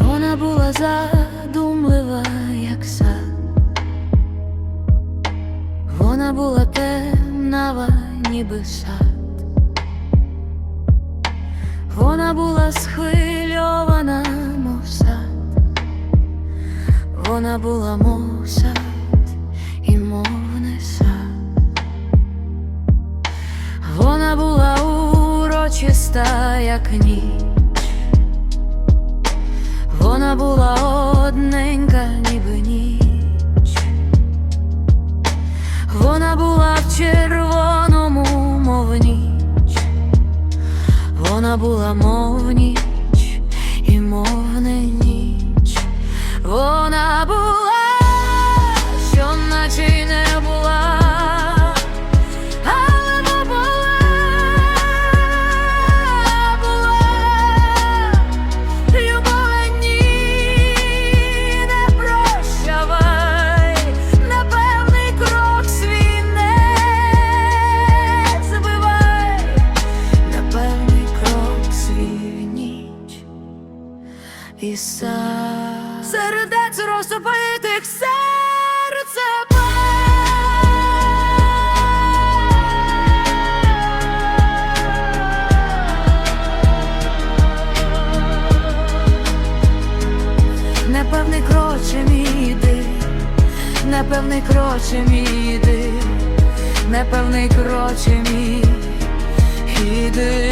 Вона була задумлива, як сад, вона була темнава, ніби сад, вона була схвильована, мов сад, вона була мов сад і мов не сад, вона була урочиста, як ніч. Вона була одненька, ніби ніч. Вона була в червоному, мов ніч. Вона була мов ніч і сам сердець розтопитих серце Непевний кроче мій іди, непевний кроче мій іди, непевний кроче мій іди,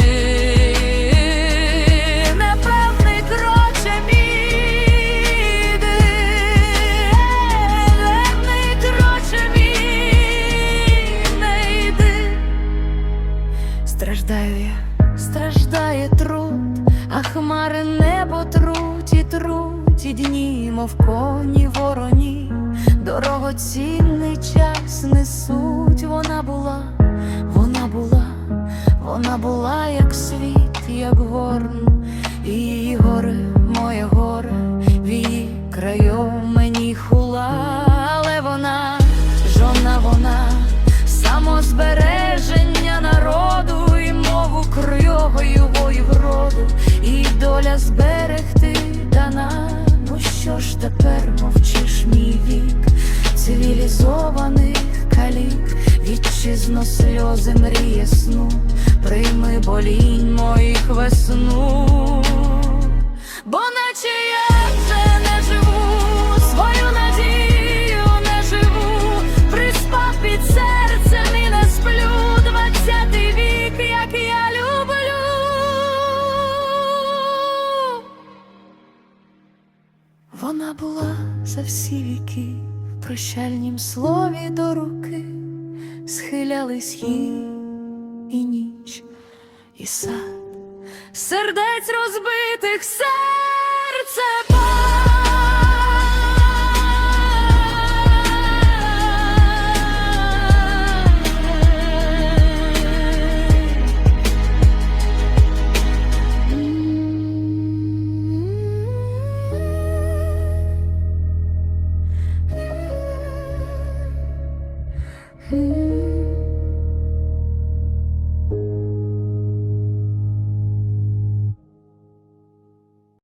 Страждаю я, страждає труд, а хмари небо труть і труть, і дні, мов коні вороні, дорогоцінний час несуть. Вона була, вона була, вона була, як світ, як горн, тепер мовчиш мій вік цивілізованих калік, вітчизно сльози мріє сну, прийми болінь моїх весну, бо наче я Вона була за всі віки, в прощальнім слові до руки, схилялись їй і ніч, і сад, сердець розбитих серце.